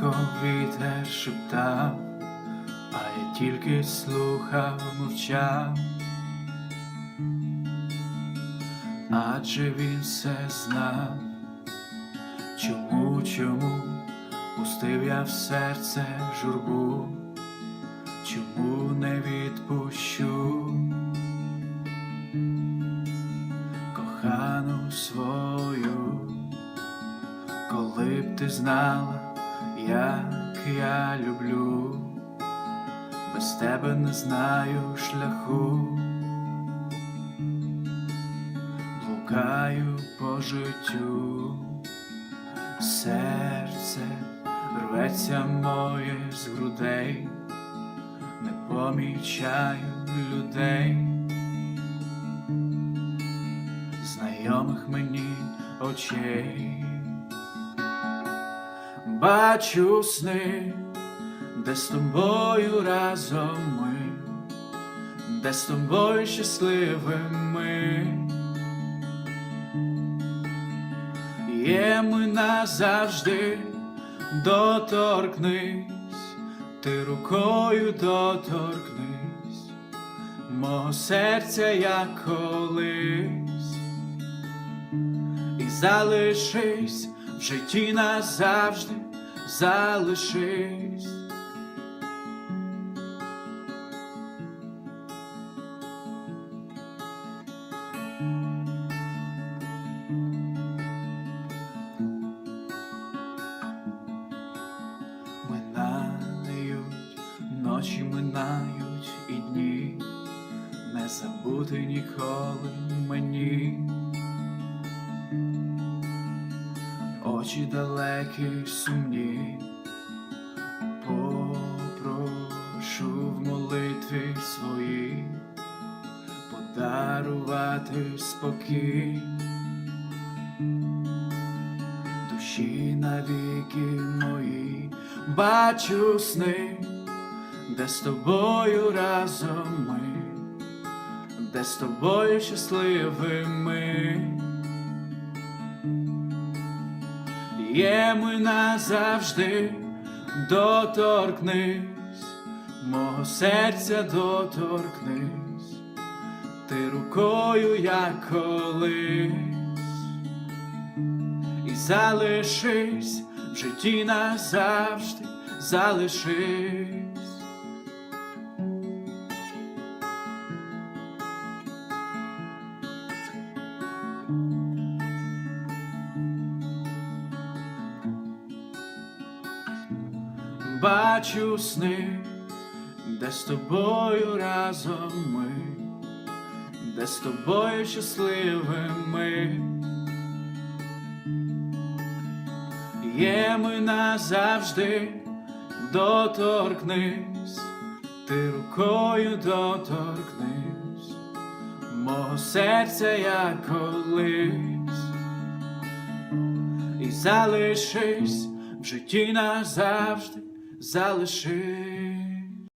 тихо вітер шептав, а я тільки слухав, мовчав. Адже він все знав, чому, чому пустив я в серце журбу, чому не відпущу? Кохану свою, коли б ти знала, як я люблю, без тебе не знаю шляху. блукаю по життю, серце рветься моє з грудей, не помічаю людей, знайомих мені очей, бачу сни, де з тобою разом ми, де з тобою щасливими. Є ми назавжди, доторкнись, ти рукою доторкнись, мого серця як колись, і залишись в житті назавжди, залишись. Минають, ночі минають і дні, не забути ніколи мені. Очі далекі сумні, попрошу в молитві своїй подарувати спокій душі навіки мої, бачу сни, де з тобою разом ми, де з тобою щасливими. Є назавжди, доторкнись, мого серця доторкнись, ти рукою як колись і залишись в житті назавжди, залишись. Бачу сни, де з тобою разом ми, де з тобою щасливими. Є ми назавжди, доторкнись, ти рукою доторкнись, мого серця як колись, і залишись в житті назавжди, залишись.